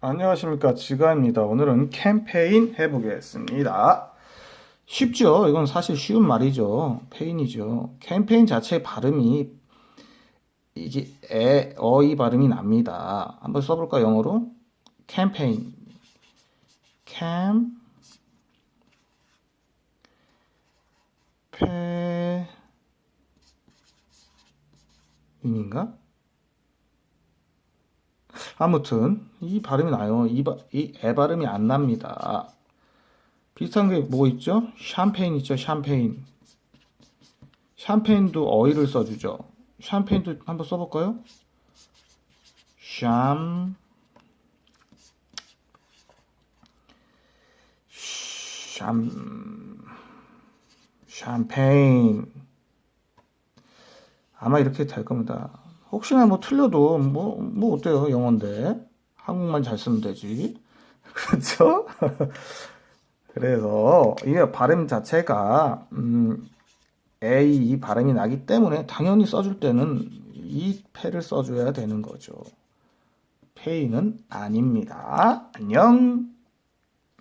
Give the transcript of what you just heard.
안녕하십니까 지가입니다. 오늘은 캠페인 해보겠습니다. 쉽죠? 이건 사실 쉬운 말이죠. 페인이죠. 캠페인 자체 발음이 이게 에, 어 이 발음이 납니다. 한번 써볼까 영어로? 캠페인 캠 페인인가? 아무튼 이 발음이 나요. 이, 바, 이애 발음이 안 납니다. 비슷한 게 뭐 있죠? 샴페인 있죠? 샴페인. 샴페인도 어휘를 써주죠. 샴페인도 한번 써볼까요? 샴 샴 샴페인 아마 이렇게 될 겁니다. 혹시나 뭐 틀려도 뭐, 뭐 어때요? 영어인데. 한국만 잘 쓰면 되지. 그렇죠? 그래서 이게 발음 자체가 음, A 이 발음이 나기 때문에 당연히 써줄 때는 이 패를 써줘야 되는 거죠. 페이는 아닙니다. 안녕.